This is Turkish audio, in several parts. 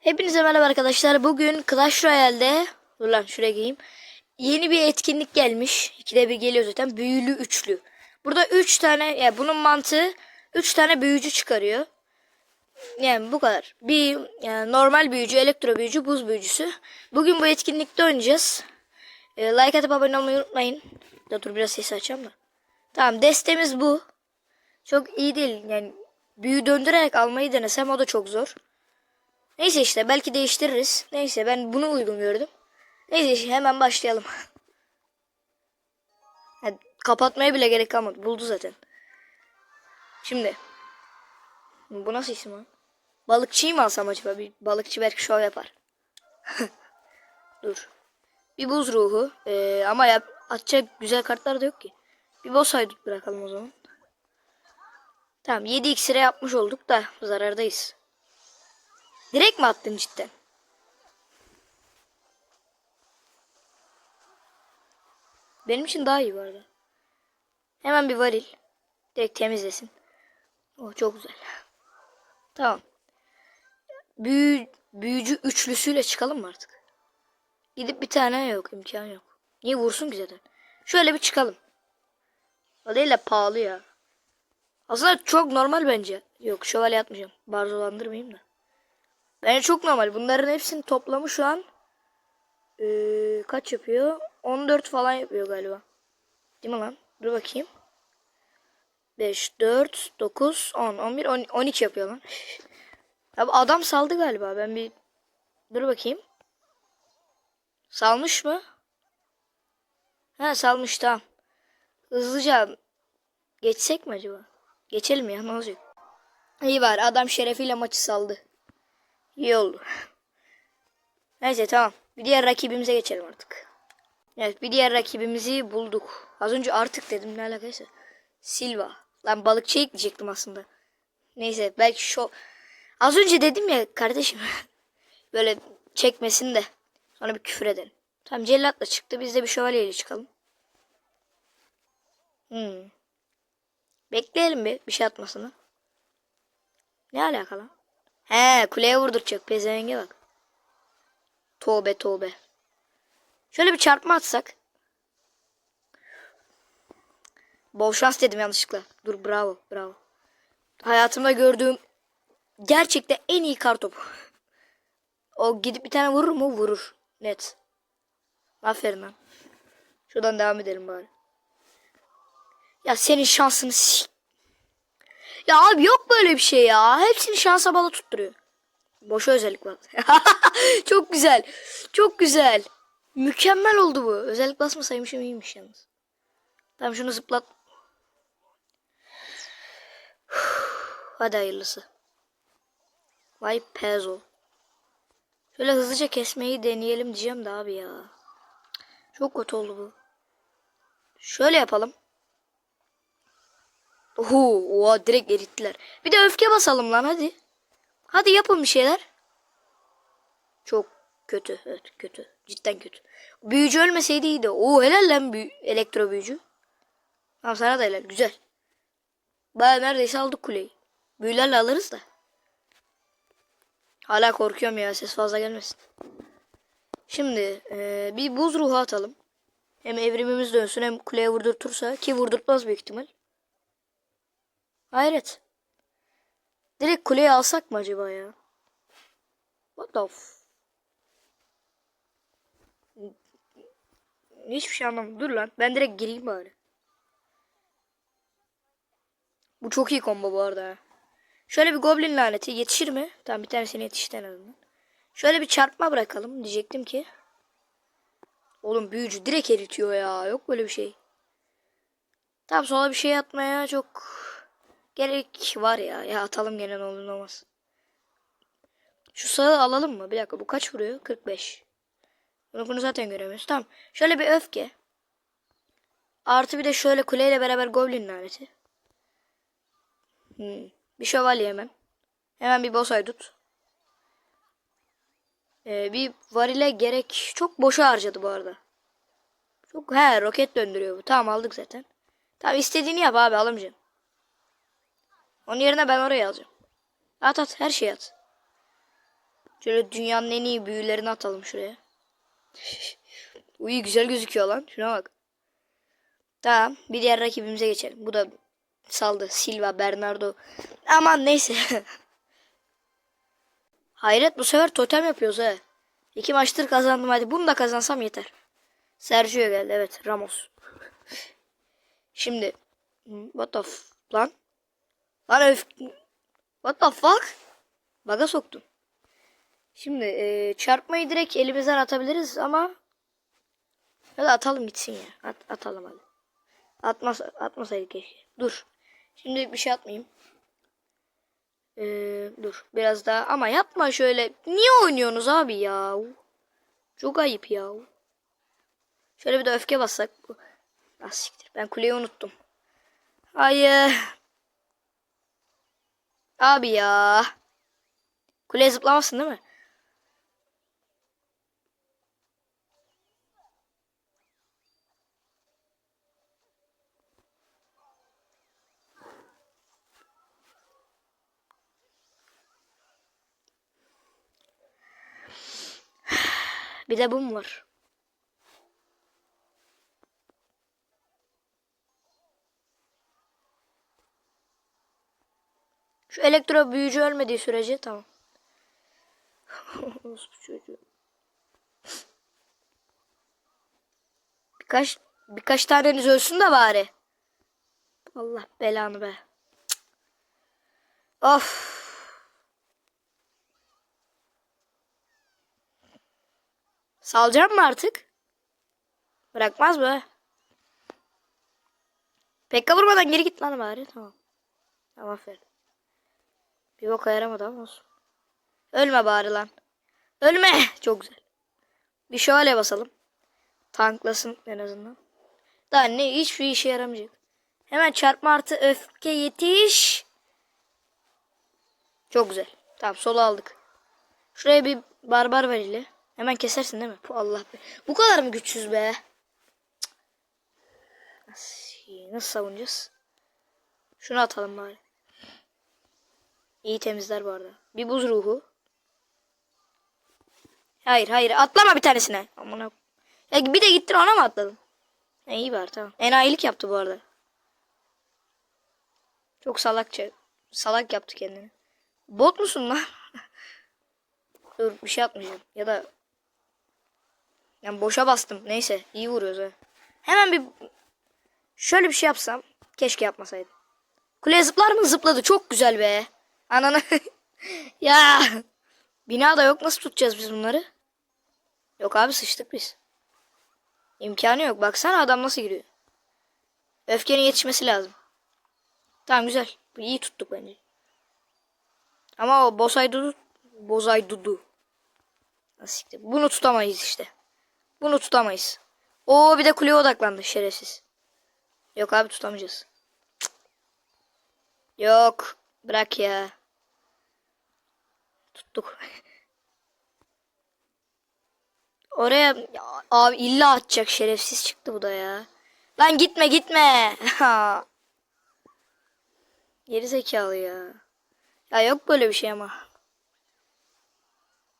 Hepinize merhaba arkadaşlar. Bugün Clash Royale'de dur lan şuraya gireyim. Yeni bir etkinlik gelmiş. İkide bir geliyor zaten. Büyülü üçlü. Burada üç tane yani bunun mantığı üç tane büyücü çıkarıyor. Yani bu kadar. Bir yani normal büyücü, elektro büyücü, buz büyücüsü. Bugün bu etkinlikte oynayacağız. Ee, like atıp abone olmayı unutmayın. Da dur biraz sesi açacağım da. Tamam destemiz bu. Çok iyi değil. Yani büyü döndürerek almayı denesem o da çok zor. Neyse işte belki değiştiririz. Neyse ben bunu uygun gördüm. Neyse işte hemen başlayalım. Ha, kapatmaya bile gerek kalmadı. Buldu zaten. Şimdi. Bu nasıl isim lan? Balıkçıyı mı alsam acaba? Bir balıkçı belki şov yapar. Dur. Bir buz ruhu. Ee, ama yap, atacak güzel kartlar da yok ki. Bir boss haydut bırakalım o zaman. Tamam 7 iksire yapmış olduk da zarardayız. Direkt mi attın cidden? Benim için daha iyi bu arada. Hemen bir varil. Direkt temizlesin. Oh çok güzel. Tamam. Büyü, büyücü üçlüsüyle çıkalım mı artık? Gidip bir tane yok imkan yok. Niye vursun ki zaten? Şöyle bir çıkalım. O pahalı ya. Aslında çok normal bence. Yok şövalye atmayacağım. Barzolandırmayayım da. Bence çok normal. Bunların hepsini toplamı şu an ee, kaç yapıyor? 14 falan yapıyor galiba. Değil mi lan? Dur bakayım. 5, 4, 9, 10, 11, 10, 12 yapıyor lan. Abi adam saldı galiba. Ben bir dur bakayım. Salmış mı? Ha salmış tamam. Hızlıca geçsek mi acaba? Geçelim ya ne olacak? İyi var adam şerefiyle maçı saldı. İyi oldu. Neyse tamam. Bir diğer rakibimize geçelim artık. Evet bir diğer rakibimizi bulduk. Az önce artık dedim ne alakaysa. Silva. Lan balıkçı ekleyecektim aslında. Neyse belki şu... Az önce dedim ya kardeşim. Böyle çekmesin de. Sonra bir küfür edelim. Tamam cellatla çıktı. Biz de bir şövalyeyle çıkalım. Hmm. Bekleyelim bir. Bir şey atmasını. Ne alakalı? He kuleye vurduracak. Pezevenge bak. Tövbe tövbe. Şöyle bir çarpma atsak. Bol şans dedim yanlışlıkla. Dur bravo bravo. Hayatımda gördüğüm gerçekten en iyi kartopu. O gidip bir tane vurur mu? Vurur. Net. Aferin lan. Şuradan devam edelim bari. Ya senin şansını s- Ya abi yok böyle bir şey ya. Hepsini şansa bağlı tutturuyor. Boşa özellik var. Çok güzel. Çok güzel. Mükemmel oldu bu. Özellik basmasaymışım iyiymiş yalnız. Tamam şunu zıplat. Hadi hayırlısı. Vay pezo. Şöyle hızlıca kesmeyi deneyelim diyeceğim de abi ya. Çok kötü oldu bu. Şöyle yapalım. Oho, oha direkt erittiler. Bir de öfke basalım lan hadi. Hadi yapın bir şeyler. Çok kötü. Evet kötü. Cidden kötü. Büyücü ölmeseydi iyiydi. Oo helal lan büyü elektro büyücü. Tamam sana da helal. Güzel. Baya neredeyse aldık kuleyi. Büyülerle alırız da. Hala korkuyorum ya ses fazla gelmesin. Şimdi eee, bir buz ruhu atalım. Hem evrimimiz dönsün hem kuleye vurdurtursa ki vurdurtmaz büyük ihtimal. Hayret. Direkt kuleyi alsak mı acaba ya? What the f... Hiçbir şey anlamadım. Dur lan. Ben direkt gireyim bari. Bu çok iyi combo bu arada. Şöyle bir goblin laneti yetişir mi? Tamam bir tanesine yetişti en azından. Şöyle bir çarpma bırakalım diyecektim ki. Oğlum büyücü direkt eritiyor ya. Yok böyle bir şey. Tamam sola bir şey atmaya çok gerek var ya. Ya atalım gene ne olur olmaz. Şu sağı alalım mı? Bir dakika bu kaç vuruyor? 45. Bunu, bunu zaten göremiyoruz. Tamam. Şöyle bir öfke. Artı bir de şöyle kuleyle beraber goblin laneti. Hmm. Bir şövalye hemen. Hemen bir boss haydut. Ee, bir varile gerek çok boşa harcadı bu arada. Çok he roket döndürüyor bu. Tamam aldık zaten. Tamam istediğini yap abi alamayacağım. Onun yerine ben oraya alacağım. At at her şeyi at. Şöyle dünyanın en iyi büyülerini atalım şuraya. Uy güzel gözüküyor lan. Şuna bak. Tamam. Bir diğer rakibimize geçelim. Bu da saldı. Silva, Bernardo. Aman neyse. Hayret bu sefer totem yapıyoruz he. İki maçtır kazandım hadi. Bunu da kazansam yeter. Sergio geldi evet Ramos. Şimdi what the f- lan? Lan öf What the fuck? Baga soktum. Şimdi e, çarpmayı direkt elimizden atabiliriz ama ya da atalım gitsin ya. At, atalım hadi. Atmaz, atmasaydık keşke. Dur. Şimdi bir şey atmayayım. Ee, dur biraz daha ama yapma şöyle. Niye oynuyorsunuz abi ya? Çok ayıp ya. Şöyle bir de öfke bassak. Ah siktir. Ben kuleyi unuttum. Hayır. Abi ya. Kuleye zıplamasın değil mi? Bir de bu mu var? Şu elektro büyücü ölmediği sürece tamam. Orospu çocuğu. Birkaç birkaç taneniz ölsün de bari. Allah belanı be. Of. Salacağım mı artık? Bırakmaz mı? Pekka vurmadan geri git lan bari. Tamam. Tamam aferin. Bir boka yaramadı ama olsun. Ölme bari lan. Ölme. Çok güzel. Bir şövalye basalım. Tanklasın en azından. Daha ne hiçbir işe yaramayacak. Hemen çarpma artı öfke yetiş. Çok güzel. Tamam sola aldık. Şuraya bir barbar ver ile. Hemen kesersin değil mi? Bu Allah be. Bu kadar mı güçsüz be? Nasıl savunacağız? Şunu atalım bari. İyi temizler bu arada. Bir buz ruhu. Hayır hayır atlama bir tanesine. Aman Ya bir de gittin ona mı atladın? Ha, iyi var tamam. Enayilik yaptı bu arada. Çok salakça. Salak yaptı kendini. Bot musun lan? Dur bir şey atmayacağım. Ya da yani boşa bastım. Neyse iyi vuruyoruz ha. Hemen bir şöyle bir şey yapsam. Keşke yapmasaydım. Kuleye zıplar mı? Zıpladı. Çok güzel be. Ananı. ya. Bina da yok. Nasıl tutacağız biz bunları? Yok abi sıçtık biz. İmkanı yok. Baksana adam nasıl giriyor. Öfkenin yetişmesi lazım. Tamam güzel. İyi tuttuk bence. Ama o Bozay Dudu Bozay Dudu. Nasıl? Bunu tutamayız işte. Bunu tutamayız. Oo bir de kuleye odaklandı şerefsiz. Yok abi tutamayacağız. Cık. Yok. Bırak ya. Tuttuk. Oraya Ya, abi illa atacak şerefsiz çıktı bu da ya. Lan gitme gitme. Geri zekalı ya. Ya yok böyle bir şey ama.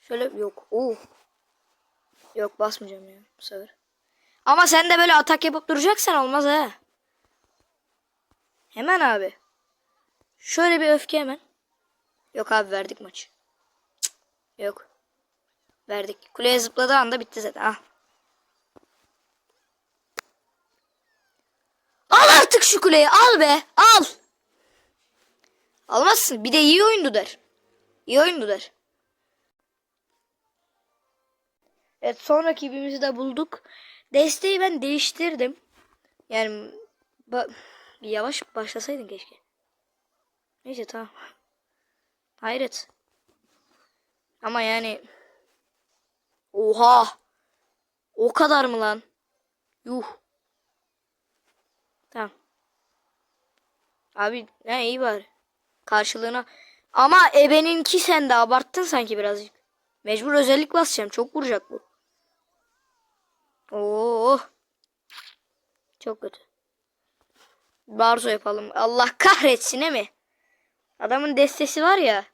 Şöyle yok. Oo. Yok basmayacağım ya bu sefer. Ama sen de böyle atak yapıp duracaksan olmaz ha. Hemen abi. Şöyle bir öfke hemen. Yok abi verdik maçı. Yok. Verdik. Kuleye zıpladığı anda bitti zaten. Ah. Al artık şu kuleyi al be al. Almazsın. Bir de iyi oyundu der. İyi oyundu der. Evet son rakibimizi de bulduk. Desteği ben değiştirdim. Yani ba- yavaş başlasaydın keşke. Neyse tamam. Hayret. Ama yani Oha. O kadar mı lan? Yuh. Tamam. Abi ne iyi var. Karşılığına. Ama ebeninki sen de abarttın sanki birazcık. Mecbur özellik basacağım. Çok vuracak bu. Oo. Çok kötü. Barzo yapalım. Allah kahretsin he mi? Adamın destesi var ya.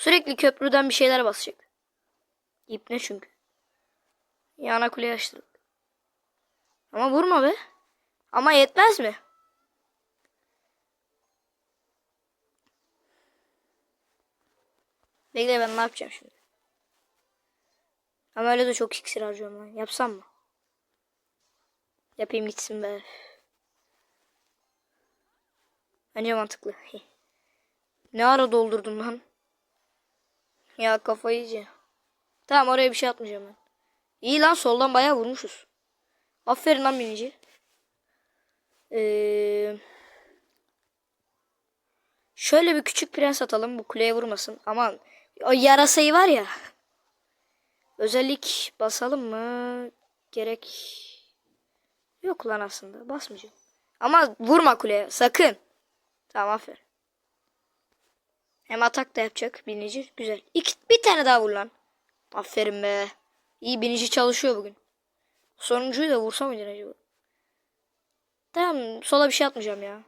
Sürekli köprüden bir şeyler basacak. İp ne çünkü. Yana kuleye açtırdık. Ama vurma be. Ama yetmez mi? Bekle ben ne yapacağım şimdi? Ama öyle de çok iksir harcıyorum lan. Yapsam mı? Yapayım gitsin be. Bence mantıklı. ne ara doldurdum lan? Ya kafayı yiyeceğim. Tamam oraya bir şey atmayacağım ben. İyi lan soldan bayağı vurmuşuz. Aferin lan binici. Ee, şöyle bir küçük prens atalım bu kuleye vurmasın. Aman o yarasayı var ya. Özellik basalım mı? Gerek yok lan aslında. Basmayacağım. Ama vurma kuleye sakın. Tamam aferin. Hem atak da yapacak binici. Güzel. İki, bir tane daha vur lan. Aferin be. İyi binici çalışıyor bugün. Sonuncuyu da vursam mıydın acaba? Tamam sola bir şey atmayacağım ya.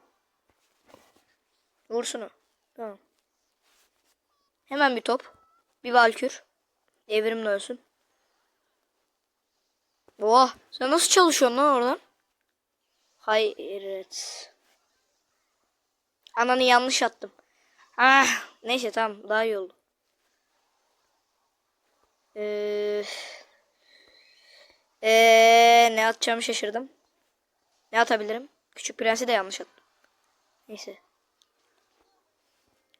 Vursun o. Tamam. Hemen bir top. Bir valkür. Evrim dönsün. Oha sen nasıl çalışıyorsun lan oradan? Hayret. Ananı yanlış attım. Ah, neyse tamam daha iyi oldu. Ee, ee, ne atacağımı şaşırdım. Ne atabilirim? Küçük prensi de yanlış attım. Neyse.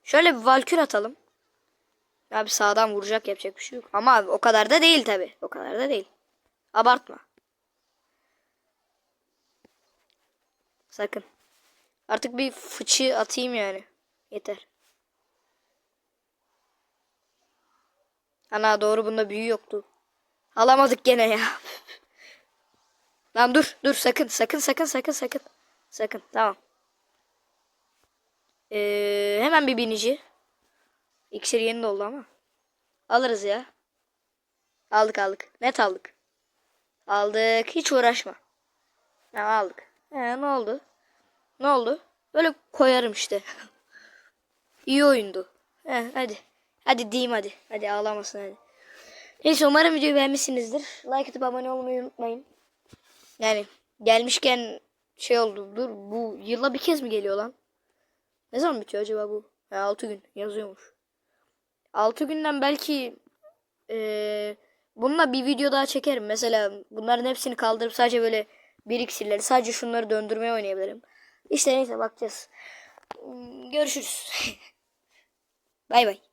Şöyle bir valkür atalım. Abi sağdan vuracak yapacak bir şey yok. Ama o kadar da değil tabi. O kadar da değil. Abartma. Sakın. Artık bir fıçı atayım yani. Yeter. Ana doğru bunda büyü yoktu. Alamadık gene ya. Lan dur dur sakın sakın sakın sakın sakın. Sakın tamam. Ee, hemen bir binici. İksir yeni doldu ama. Alırız ya. Aldık aldık. Net aldık. Aldık. Hiç uğraşma. Ha, aldık. He, ne oldu? Ne oldu? Böyle koyarım işte. İyi oyundu. He, hadi. Hadi diyeyim hadi. Hadi ağlamasın hadi. Neyse umarım videoyu beğenmişsinizdir. Like atıp abone olmayı unutmayın. Yani gelmişken şey oldu. Dur bu yıla bir kez mi geliyor lan? Ne zaman bitiyor acaba bu? Ha, 6 gün yazıyormuş. 6 günden belki eee bununla bir video daha çekerim. Mesela bunların hepsini kaldırıp sadece böyle bir iksirleri sadece şunları döndürmeye oynayabilirim. İşte neyse bakacağız. Görüşürüz. bay bay.